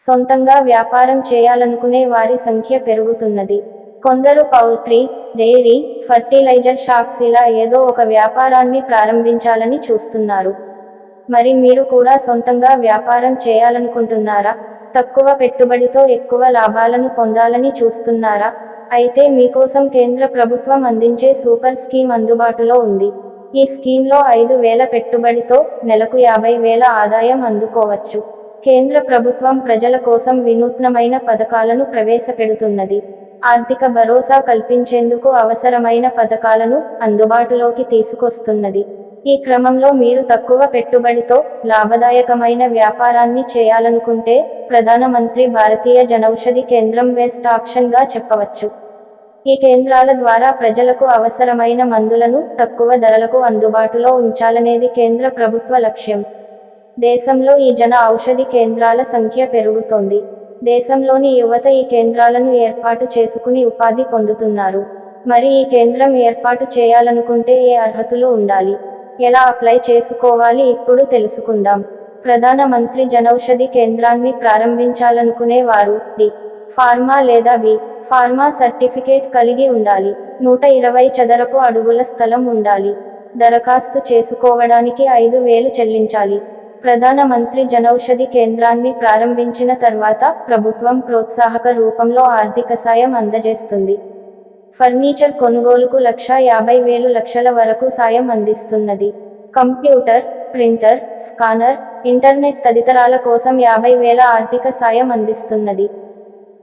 సొంతంగా వ్యాపారం చేయాలనుకునే వారి సంఖ్య పెరుగుతున్నది. కొందరు పౌల్ట్రీ డైరీ ఫర్టిలైజర్ షాప్స్ ఇలా ఏదో ఒక వ్యాపారాన్ని ప్రారంభించాలని చూస్తున్నారు. మరి మీరు కూడా సొంతంగా వ్యాపారం చేయాలనుకుంటున్నారా? తక్కువ పెట్టుబడితో ఎక్కువ లాభాలను పొందాలని చూస్తున్నారా? అయితే మీకోసం కేంద్ర ప్రభుత్వం అందించే సూపర్ స్కీమ్ అందుబాటులో ఉంది. ఈ స్కీమ్లో ఐదు వేల పెట్టుబడితో నెలకు యాభై వేల ఆదాయం అందుకోవచ్చు. కేంద్ర ప్రభుత్వం ప్రజల కోసం వినూత్నమైన పథకాలను ప్రవేశపెడుతున్నది. ఆర్థిక భరోసా కల్పించేందుకు అవసరమైన పథకాలను అందుబాటులోకి తీసుకొస్తున్నది. ఈ క్రమంలో మీరు తక్కువ పెట్టుబడితో లాభదాయకమైన వ్యాపారాన్ని చేయాలనుకుంటే ప్రధానమంత్రి భారతీయ జనౌషధి కేంద్రం బెస్ట్ ఆప్షన్గా చెప్పవచ్చు. ఈ కేంద్రాల ద్వారా ప్రజలకు అవసరమైన మందులను తక్కువ ధరలకు అందుబాటులో ఉంచాలనేది కేంద్ర ప్రభుత్వ లక్ష్యం. దేశంలో ఈ జన ఔషధి కేంద్రాల సంఖ్య పెరుగుతోంది. దేశంలోని యువత ఈ కేంద్రాలను ఏర్పాటు చేసుకుని ఉపాధి పొందుతున్నారు. మరి ఈ కేంద్రం ఏర్పాటు చేయాలనుకుంటే ఏ అర్హతలు ఉండాలి? ఎలా అప్లై చేసుకోవాలి ఇప్పుడు తెలుసుకుందాం. ప్రధాన మంత్రి జనౌషధి కేంద్రాన్ని ప్రారంభించాలనుకునే వారు డి. ఫార్మా లేదా బి. ఫార్మా సర్టిఫికేట్ కలిగి ఉండాలి. నూట ఇరవై చదరపు అడుగుల స్థలం ఉండాలి. దరఖాస్తు చేసుకోవడానికి ఐదు వేలు చెల్లించాలి. ప్రధాన మంత్రి జనౌషధి కేంద్రాన్ని ప్రారంభించిన తర్వాత ప్రభుత్వం ప్రోత్సాహక రూపంలో ఆర్థిక సాయం అందజేస్తుంది. ఫర్నిచర్ కొనుగోలుకు లక్ష యాభై వేలు లక్షల వరకు సాయం అందిస్తున్నది. కంప్యూటర్ ప్రింటర్ స్కానర్ ఇంటర్నెట్ తదితరాల కోసం యాభై వేల ఆర్థిక సాయం అందిస్తున్నది.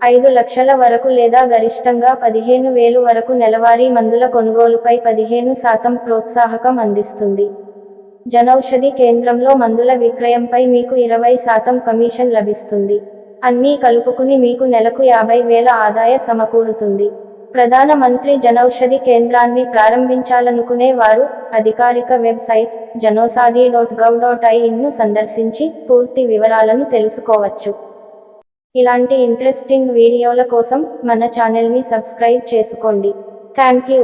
ఐదు లక్షల వరకు లేదా గరిష్టంగా పదిహేను వేలు వరకు నెలవారీ మందుల కొనుగోలుపై పదిహేను శాతం ప్రోత్సాహకం అందిస్తుంది. జనౌషధి కేంద్రంలో మందుల విక్రయంపై మీకు ఇరవై శాతం కమిషన్ లభిస్తుంది. అన్నీ కలుపుకుని మీకు నెలకు యాభై వేల ఆదాయ సమకూరుతుంది. ప్రధాన మంత్రి జనౌషధి కేంద్రాన్ని ప్రారంభించాలనుకునే వారు అధికారిక website Janaushadhi dot gov dot ఐన్ను సందర్శించి పూర్తి వివరాలను తెలుసుకోవచ్చు. ఇలాంటి ఇంట్రెస్టింగ్ వీడియోల కోసం మన ఛానల్ని సబ్స్క్రైబ్ చేసుకోండి. Thank you